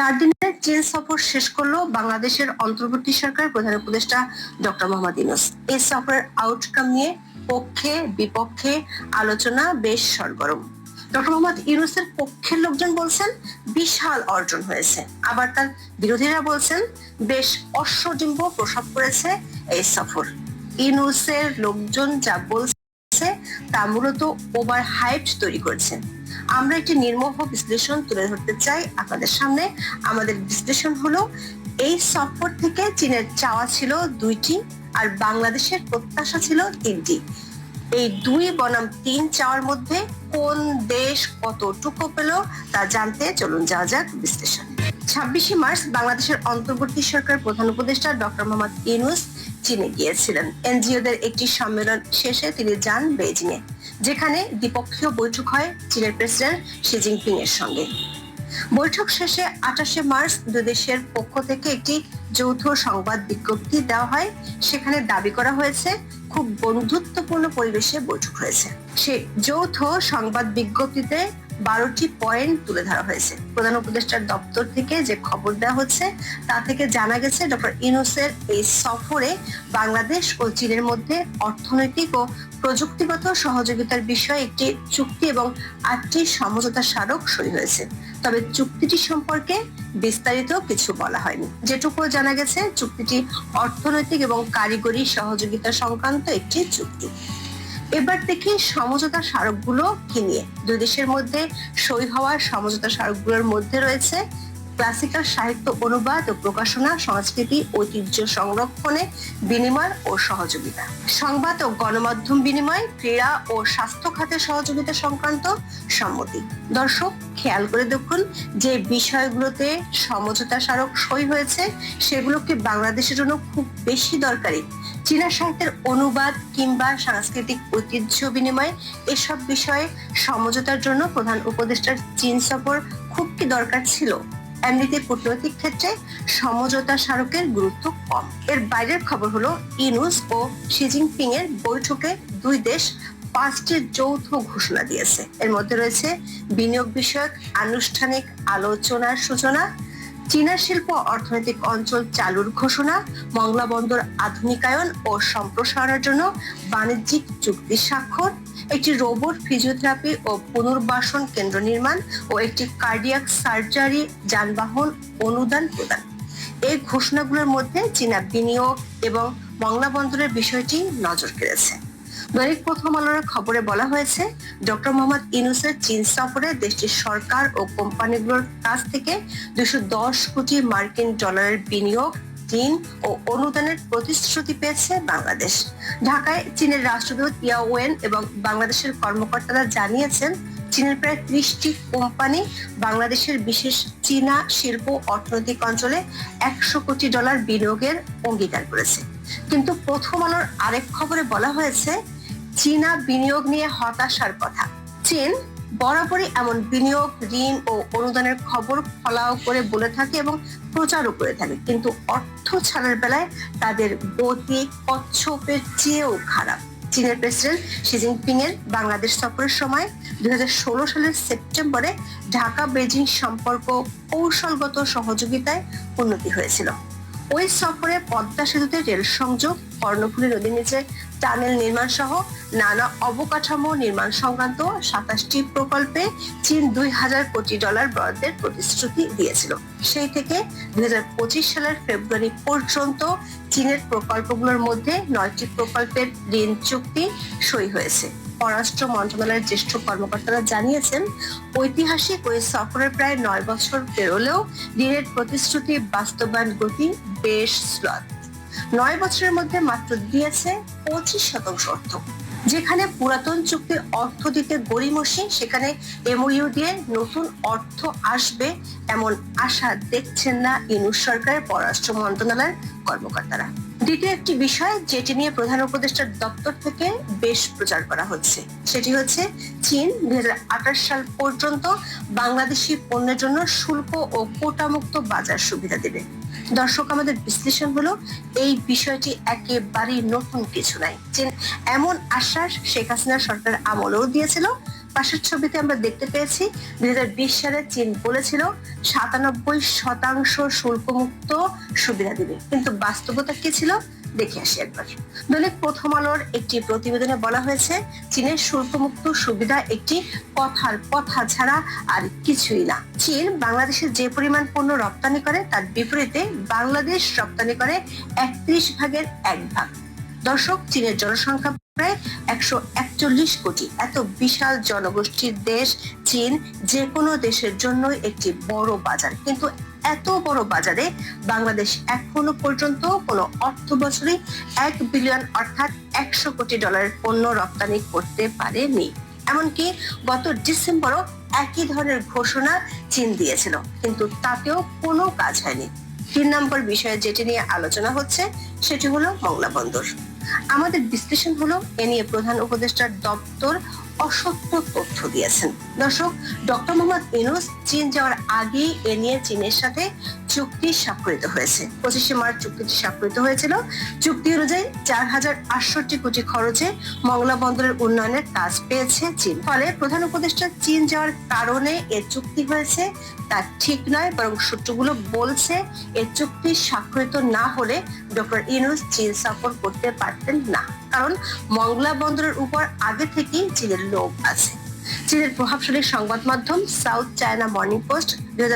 চার দিনের চীন সফর শেষ করল বাংলাদেশের অন্তর্বর্তী সরকার প্রধান উপদেষ্টা ডক্টর মোহাম্মদ ইউনুস। এই সফরের আউটকাম নিয়ে পক্ষে, বিপক্ষে আলোচনা বেশ সরগরম। ডক্টর মোহাম্মদ ইউনুসের পক্ষের লোকজন বলছেন, বিশাল অর্জন হয়েছে। আবার তার বিরোধীরা বলছেন, বেশ অশ্বডিম্ব প্রসব করেছে এই সফর। ইউনুসের লোকজন যা বলছে, তা মূলত ওভার হাইপ তৈরি করেছে। আমরা একটি নির্মোহ বিশ্লেষণ তুলে ধরতে চাই আপনাদের সামনে। আমাদের বিশ্লেষণ হলো, এই সফর থেকে চীনের চাওয়া ছিল দুইটি আর বাংলাদেশের প্রত্যাশা ছিল তিনটি। এই দুই বনাম তিন চাওয়ার মধ্যে কোন দেশ কতটুকু পেল তা জানতে চলুন যাওয়া যাক বিশ্লেষণ। ছাব্বিশে মার্চ বাংলাদেশের অন্তর্বর্তী সরকার প্রধান উপদেষ্টা ডক্টর মোহাম্মদ ইউনুস চীনে গিয়েছিলেন। এনজিওদের একটি সম্মেলন শেষে তিনি যান বেজিং এ যেখানে দ্বিপক্ষীয় বৈঠক হয় চীনের প্রেসিডেন্ট শি জিনপিং এর সঙ্গে। বৈঠক শেষে আঠাশে মার্চ দুই দেশের পক্ষ থেকে একটি যৌথ সংবাদ বিজ্ঞপ্তি দেওয়া হয়। সেখানে দাবি করা হয়েছে, খুব বন্ধুত্বপূর্ণ পরিবেশে বৈঠক হয়েছে। সে যৌথ সংবাদ বিজ্ঞপ্তিতে বারোটি পয়েন্ট তুলে ধরা হয়েছে। প্রধান উপদেষ্টার দপ্তর থেকে যে খবর দেওয়া হচ্ছে, তা থেকে জানা গেছে ডক্টর ইনুসের এই সফরে বাংলাদেশ ও চীনের মধ্যে অর্থনৈতিক ও প্রযুক্তিগত সহযোগিতার বিষয়ে একটি চুক্তি এবং আটটি সমঝোতা স্মারক সই হয়েছে। তবে চুক্তিটি সম্পর্কে বিস্তারিত কিছু বলা হয়নি। যেটুকু জানা গেছে, চুক্তিটি অর্থনৈতিক এবং কারিগরি সহযোগিতা সংক্রান্ত একটি চুক্তি। এবার দেখি সমঝোতা স্মারকগুলো কি নিয়ে। দুই দেশের মধ্যে সই হওয়া সমঝোতা স্মারকগুলোর মধ্যে রয়েছে ক্লাসিক্যাল সাহিত্য অনুবাদ ও প্রকাশনা, সংস্কৃতি, ঐতিহ্য সংরক্ষণে বিনিময় ও সহযোগিতা। সংবাদ ও গণমাধ্যম বিনিময়, ক্রীড়া ও স্বাস্থ্য খাতে সহযোগিতা সংক্রান্ত সম্মতি। দর্শক খেয়াল করে দেখুন যে বিষয়গুলোতে সমঝোতা স্মারক সই হয়েছে, সেগুলোকে বাংলাদেশের জন্য খুব বেশি দরকারি। চীনা সাহিত্যের অনুবাদ কিংবা সাংস্কৃতিক ঐতিহ্য বিনিময় এসব বিষয়ে সমঝোতার জন্য প্রধান উপদেষ্টার চীন সফর খুব কি দরকার ছিল? এমনিতে কূটনৈতিক ক্ষেত্রে সমঝোতা স্মারকের গুরুত্ব কম। এর বাইরের খবর হলো, ইনুস ও শি জিনপিং এর বৈঠকে দুই দেশ পাঁচটি যৌথ ঘোষণা দিয়েছে। এর মধ্যে রয়েছে বিনিয়োগ বিষয়ক, আনুষ্ঠানিক আলোচনার সূচনা, চীনা শিল্প অর্থনৈতিক অঞ্চল চালুর ঘোষণা, মংলা বন্দর আধুনিকায়ন ও সম্প্রসারণের জন্য বাণিজ্যিক চুক্তি স্বাক্ষর, একটি রোবট ফিজিওথেরাপি ও পুনর্বাসন কেন্দ্র নির্মাণ ও একটি কার্ডিয়াক সার্জারি যানবাহন অনুদান প্রদান। এই ঘোষণাগুলোর মধ্যে চীনা বিনিয়োগ এবং মংলা বন্দরের বিষয়টি নজর কেড়েছে। প্রথম আলোর খবরে বলা হয়েছে, ডক্টর মোহাম্মদ ইনুসের চীন সফরে দেশটির সরকার ও কোম্পানিগুলোর কাছ থেকে দুশো দশ কোটি মার্কিন ডলারের বিনিয়োগ ও অনুদানের প্রতিশ্রুতি পেয়েছে বাংলাদেশ। ঢাকায় চীনের রাষ্ট্রদূত এবং বাংলাদেশের কর্মকর্তারা জানিয়েছেন, চীনের প্রায় ত্রিশটি কোম্পানি বাংলাদেশের বিশেষ চীনা শিল্প অর্থনৈতিক অঞ্চলে একশো কোটি ডলার বিনিয়োগের অঙ্গীকার করেছে। কিন্তু প্রথম আলোর আরেক খবরে বলা হয়েছে চীনা বিনিয়োগ নিয়ে হতাশার কথা। চীন বরাবরই এমন বিনিয়োগ, ঋণ ও অনুদানের খবর ফলাও করে বলে থাকে এবং প্রচারও করে থাকে। কিন্তু অর্থ ছাড়ার বেলায় তাদের গতি কচ্ছপের চেয়েও খারাপ। চীনের প্রেসিডেন্ট শি জিনপিং এর বাংলাদেশ সফরের সময় দুই সালের সেপ্টেম্বরে ঢাকা বেজিং সম্পর্ক কৌশলগত সহযোগিতায় উন্নতি হয়েছিল। ওই সফরে পদ্মা সেতুতে রেল সংযোগ, কর্ণফুলী নদীর নিচে টানেল নির্মাণ সহ নানা অবকাঠামো নির্মাণ সংক্রান্ত সাতাশটি প্রকল্পে চীন দুই হাজার কোটি ডলার বরাদ্দের প্রতিশ্রুতি দিয়েছিল। সেই থেকে দুই হাজার পঁচিশ সালের ফেব্রুয়ারি পর্যন্ত চীনের প্রকল্পগুলোর মধ্যে নয়টি প্রকল্পের ঋণ চুক্তি সই হয়েছে। পররাষ্ট্র মন্ত্রণালয়ের জ্যেষ্ঠ কর্মকর্তারা জানিয়েছেন, ঐতিহাসিক ওই সফরের প্রায় নয় বছর পেরোলেও ঋণের প্রতিশ্রুতি বাস্তবায়ন গতি বেশ স্লথ নয় বছরের মধ্যে মাত্র দিয়েছে পঁচিশ শতাংশ অর্থ, যেখানে পুরাতন চুক্তির অর্থ দিতে গড়িমসি, সেখানে এমওইউ দিয়ে নতুন অর্থ আসবে এমন আশা দেখছেন না ইনুস সরকারের পররাষ্ট্র মন্ত্রণালয়ের কর্মকর্তারা। দ্বিতীয় একটি বিষয়, যেটি নিয়ে প্রধান উপদেষ্টার দপ্তর থেকে বেশ প্রচার করা হচ্ছে, সেটি হচ্ছে চীন দুই হাজার আঠাশ সাল পর্যন্ত বাংলাদেশি পণ্যের জন্য শুল্ক ও কোটামুক্ত বাজার সুবিধা দেবে। দর্শক, আমাদের বিশ্লেষণ হলো এই বিষয়টি একেবারেই নতুন কিছু নাই। এমন আশ্বাস শেখ হাসিনা সরকার আমলেও দিয়েছিল, পাশের ছবিতে আমরা দেখতে পেয়েছি, দুই হাজার বিশ সালে চীন বলেছিল, সাতানব্বই শতাংশ শুল্কমুক্ত সুবিধা দিবে। কিন্তু বাস্তবতা কি ছিল? দেখে আসি একবার। দৈনিক প্রথম আলোর একটি প্রতিবেদনে বলা হয়েছে, চীনের শুল্কমুক্ত সুবিধা একটি কথার কথা ছাড়া আর কিছুই না। চীন বাংলাদেশে যে পরিমাণ পণ্য রপ্তানি করে, তার বিপরীতে বাংলাদেশ রপ্তানি করে একত্রিশ ভাগের এক ভাগ। দর্শক, চীনের জনসংখ্যা প্রায় একশো একচল্লিশ কোটি। এত বিশাল জনগোষ্ঠীর দেশ চীন, যে কোনো দেশের জন্য একটি বড় বাজার। কিন্তু এত বড় বাজারে বাংলাদেশ এখনও পর্যন্ত কোনো অর্থ বছরে এক বিলিয়ন অর্থাৎ একশো কোটি ডলারের পণ্য রপ্তানি করতে পারেনি। এমনকি গত ডিসেম্বরও একই ধরনের ঘোষণা চীন দিয়েছিল, কিন্তু তাতেও কোনো কাজ হয়নি। তিন নম্বর বিষয়ে যেটি নিয়ে আলোচনা হচ্ছে, সেটি হলো মংলা বন্দর। আমাদের বিশ্লেষণ হলো, এ নিয়ে প্রধান উপদেষ্টার দপ্তর অসত্য তথ্য দিয়েছেন। দর্শক ডক্টর মোহাম্মদ ইনুস চীন যাওয়ার আগেই এ নিয়ে চীনের সাথে চুক্তি স্বাক্ষরিত হয়েছে। পঁচিশে মার্চ চুক্তিটি স্বাক্ষরিত হয়েছিল। চুক্তি অনুযায়ী চার হাজার আটষট্টি কোটি খরচে মংলা বন্দরের উন্নয়নের কাজ পেয়েছে চীন। ফলে প্রধান উপদেষ্টা চীন যাওয়ার কারণে এ চুক্তি হয়েছে। তা ঠিক নয়, বরং সূত্রগুলো বলছে এ চুক্তি স্বাক্ষরিত না হলে ডক্টর ইনুস চীন সফর করতে পারতেন না। কারণ মংলা বন্দরের উপর আগে থেকেই চীনের লোভ আছে। চীনের প্রভাবশালী সংবাদ মাধ্যম সাউথ চায়না মর্নিং পোস্ট দুই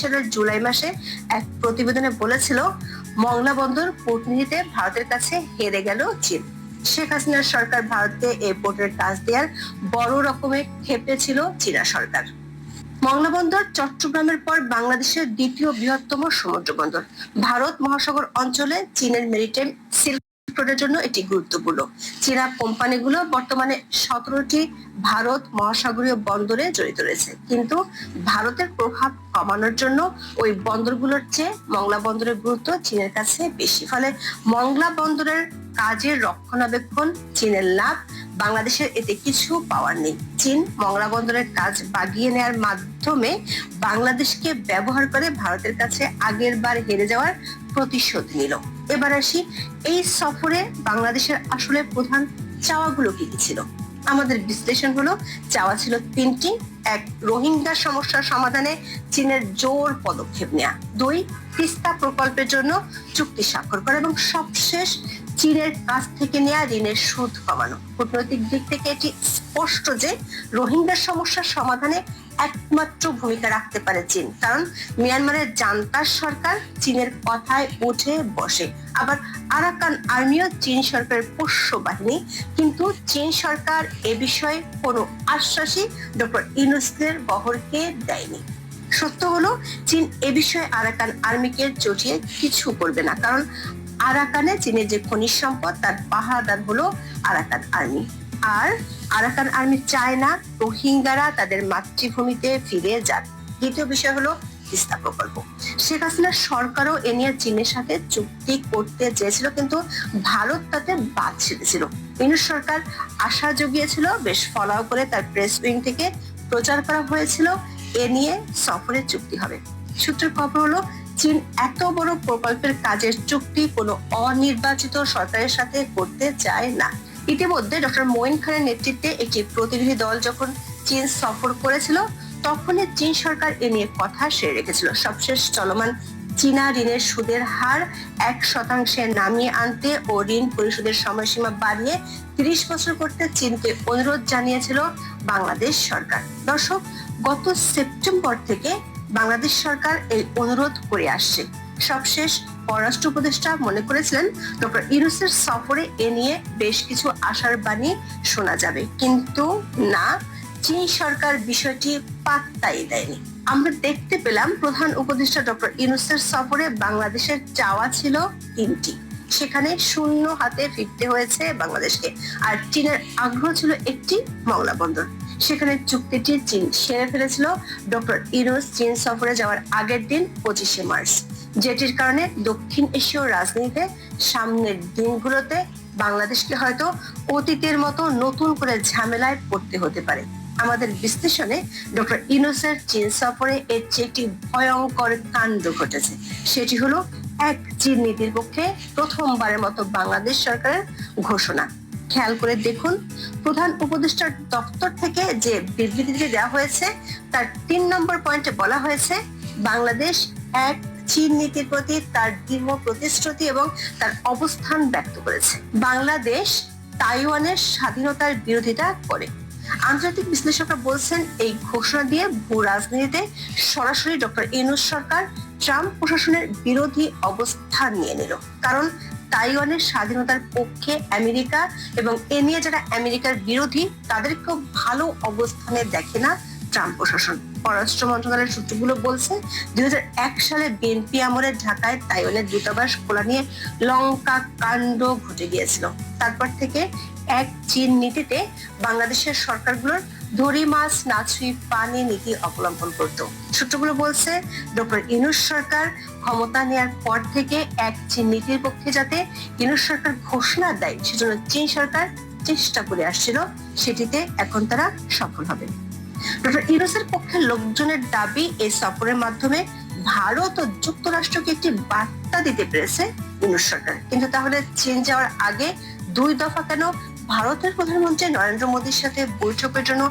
সালের জুলাই মাসে এক প্রতিবেদনে বলেছিল, মংলা বন্দর কূটনীতিতে ভারতের কাছে হেরে গেল চীন। শেখ হাসিনার সরকার ভারতকে এই পোর্টের কাজ দেওয়ার বড় রকমের খেপেছিল চীনা সরকার। মংলা বন্দর চট্টগ্রামের পর বাংলাদেশের দ্বিতীয় বৃহত্তম সমুদ্র বন্দর। ভারত মহাসাগর অঞ্চলে চীনের মেরিটাইম সিল্ক রোডের জন্য এটি গুরুত্বপূর্ণ। চীনা কোম্পানিগুলো বর্তমানে সতেরোটি ভারত মহাসাগরীয় বন্দরে জড়িত রয়েছে। কিন্তু ভারতের প্রভাব কমানোর জন্য ওই বন্দরগুলোর চেয়ে মংলা বন্দরের গুরুত্ব চীনের কাছে বেশি। ফলে মংলা বন্দরের কাজের রক্ষণাবেক্ষণ, চীনের লাভ বাংলাদেশের এতে কিছু পাওয়ার নেই। চীন মংলা বন্দরের কাজ বাগিয়ে নেয়ার মাধ্যমে বাংলাদেশকে ব্যবহার করে ভারতের কাছে আগের বার হেরে যাওয়ার প্রতিশোধ নিল। এবার আসি, এই সফরে বাংলাদেশের আসলে প্রধান চাওয়াগুলো কি কি ছিল? আমাদের বিশ্লেষণ হলো, চাওয়া ছিল তিনটি। এক, রোহিঙ্গা সমস্যার সমাধানে চীনের জোর পদক্ষেপ নেওয়া দুই, তিস্তা প্রকল্পের জন্য চুক্তি স্বাক্ষর করা এবং সবশেষ চীনের কাছ থেকে নেওয়া ঋণের সুদ কমানো। কূটনৈতিক দিক থেকে এটি স্পষ্ট যে রোহিঙ্গার সমস্যার সমাধানে একমাত্র ভূমিকা রাখতে পারে চীন। কারণ মিয়ানমারের জান্তার সরকার চীনের কথায় উঠে বসে। আবার আরাকান আর্মিও চীন সরকারের পোষ্য বাহিনী। কিন্তু চীন সরকার এ বিষয়ে কোনো আশ্বাসই ডক্টর ইউনুসদের বহরকে দেয়নি। সত্য হলো, চীন এ বিষয়ে আরাকান আর্মিকে চটিয়ে কিছু করবে না। কারণ আরাকানে চীনের যে খনিজ সম্পদ, তার পাহাড়দার হলো আরাকান আর্মি। আর আরাকান আর্মি চায় না রোহিঙ্গারা তাদের মাতৃভূমিতে ফিরে যাক দ্বিতীয় বিষয় হলো তিস্তা প্রকল্প। শেখ হাসিনার সরকারও এ নিয়ে চীনের সাথে চুক্তি করতে চেয়েছিল, কিন্তু ভারত তাতে বাদ সরকার আশা জগিয়েছিল, বেশ ফলাও করে তার প্রেস উইং থেকে প্রচার করা হয়েছিল, এ নিয়ে সফরের চুক্তি হবে। সূত্রের খবর হলো, চীন এত বড় প্রকল্পের কাজের চুক্তি কোনো অনির্বাচিত সরকারের সাথে করতে চায় না। ইতিমধ্যে ডক্টর মোইন খানের নেতৃত্বে একটি প্রতিনিধি দল যখন চীন সফর করেছিল, তখনই চীন সরকার এ নিয়ে কথা সেরে রেখেছিল। সবশেষ চলমান চীনা ঋণের সুদের হার এক শতাংশে নামিয়ে আনতে ও ঋণ পরিশোধের সময়সীমা বাড়িয়ে তিরিশ বছর করতে চীনকে অনুরোধ জানিয়েছিল বাংলাদেশ সরকার। দর্শক, গত সেপ্টেম্বর থেকে বাংলাদেশ সরকার এই অনুরোধ করে আসছে। সবশেষ পররাষ্ট্র উপদেষ্টা মনে করেছিলেন, ডক্টর ইউনুসের সফরে এ নিয়ে বেশ কিছু আশার বাণী শোনা যাবে। কিন্তু না, চীন সরকার বিষয়টি পাত্তাই দেয়নি। আমরা দেখতে পেলাম প্রধান উপদেষ্টা ডক্টর ইউনুসের সফরে বাংলাদেশের চাওয়া ছিল তিনটি। সেখানে শূন্য হাতে ফিরতে হয়েছে বাংলাদেশকে। আর চীনের আগ্রহ ছিল একটি মংলা বন্দর। সেখানে চুক্তিটি চীন সেরে ফেলেছিল। ডক্টর ইউনুস চীন সফরে যাওয়ার আগের দিন পঁচিশে মার্চ, যেটির কারণে দক্ষিণ এশীয় রাজনীতিতে সামনের দিনগুলোতে বাংলাদেশকে হয়তো অতীতের মতো নতুন করে ঝামেলায় পড়তে হতে পারে। আমাদের বিশ্লেষণে ডক্টর ইনোসের চীন সফরে এর চেয়ে একটি ভয়ঙ্কর কাণ্ড ঘটেছে। সেটি হলো এক চীন নীতির পক্ষে প্রথমবারের মতো বাংলাদেশ সরকারের ঘোষণা। খেয়াল করে দেখুন, প্রধান উপদেষ্টার দপ্তর থেকে যে বিবৃতিটি দেওয়া হয়েছে, তার তিন নম্বর পয়েন্টে বলা হয়েছে, বাংলাদেশ এক চীন নীতির প্রতি তার দৃঢ় প্রতিশ্রুতি এবং তার অবস্থান ব্যক্ত করেছে। বাংলাদেশ তাইওয়ানের স্বাধীনতার বিরোধিতা করে। আন্তর্জাতিক বিশ্লেষকরা বলছেন, এই ঘোষণা দিয়ে ভূ রাজনীতিতে সরাসরি ডক্টর ইনুস সরকার ট্রাম্প প্রশাসনের বিরোধী অবস্থান নিয়ে নিল। কারণ তাইওয়ানের স্বাধীনতার পক্ষে আমেরিকা এবং এ নিয়ে যারা আমেরিকার বিরোধী, তাদেরকেও ভালো অবস্থানে দেখে না ট্রাম্প প্রশাসন। পররাষ্ট্র মন্ত্রণালয়ের সূত্রগুলো বলছে, দুই হাজার এক সালে বিএনপি আমলে ঢাকায় তাইওয়ানের দূতাবাস খোলা নিয়ে লঙ্কা কাণ্ড ঘটে গিয়েছিল। তারপর থেকে এক চীন নীতিতে বাংলাদেশের সরকারগুলোর দড়ি, মাছ না ছুঁই পানি নীতি অবলম্বন করত। সূত্রগুলো বলছে, ডক্টর ইনুস সরকার ক্ষমতা নেয়ার পর থেকে এক চীন নীতির পক্ষে যাতে ইনুস সরকার ঘোষণা দেয়, সেজন্য চীন সরকার চেষ্টা করে আসছিল, সেটিতে এখন তারা সফল হবে। ডক্টর ইউনুসের পক্ষে লোকজনের দাবি এই সফরের মাধ্যমে ভারত ও যুক্তরাষ্ট্রকে একটি বার্তা দিতে পেরেছে ইউনুস সরকার। কিন্তু তাহলে চীন যাওয়ার আগে দুই দফা কেন ভারতের প্রধানমন্ত্রী নরেন্দ্র মোদীর সাথে বৈঠকের জন্য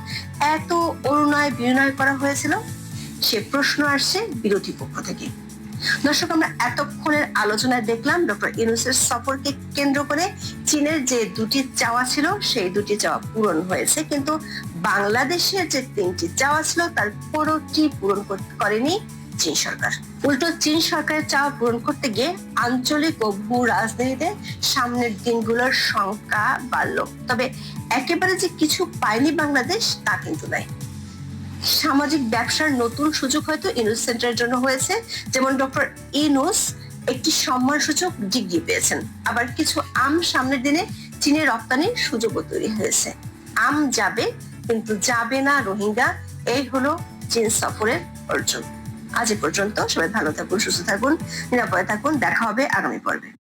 এত অনুনয় বিনয় করা হয়েছিল? সে প্রশ্ন আসছে বিরোধী পক্ষ থেকে। দর্শক, আমরা এতক্ষণের আলোচনায় দেখলাম ডক্টর ইউনুসের সফরকে কেন্দ্র করে চীনের যে দুটি চাওয়া ছিল, সেই দুটি চাওয়া পূরণ হয়েছে। কিন্তু বাংলাদেশের যে তিনটি চাওয়া ছিল, তার কোনোটি পূরণ করেনি চীন সরকার। উল্টো চীন সরকারের চাওয়া পূরণ করতে গিয়ে আঞ্চলিক ও ভূ রাজনীতিতে সামনের দিনগুলোর সংখ্যা বাড়লো। তবে একেবারে যে কিছু পায়নি বাংলাদেশ, তা কিন্তু নয়। সামাজিক ব্যবসার নতুন সুযোগ হয়তো ইনুস সেন্টারের জন্য হয়েছে, যেমন ডক্টর ইনুস একটি সম্মানসূচক ডিগ্রি পেয়েছেন। আবার কিছু আম সামনের দিনে চীনে রপ্তানির সুযোগও তৈরি হয়েছে। আম যাবে কিন্তু যাবে না রোহিঙ্গা, এই হলো চীন সফরের অর্জন। আজ এ পর্যন্ত সবাই ভালো থাকুন, সুস্থ থাকুন, নিরাপদে থাকুন, দেখা হবে আগামী পর্বে।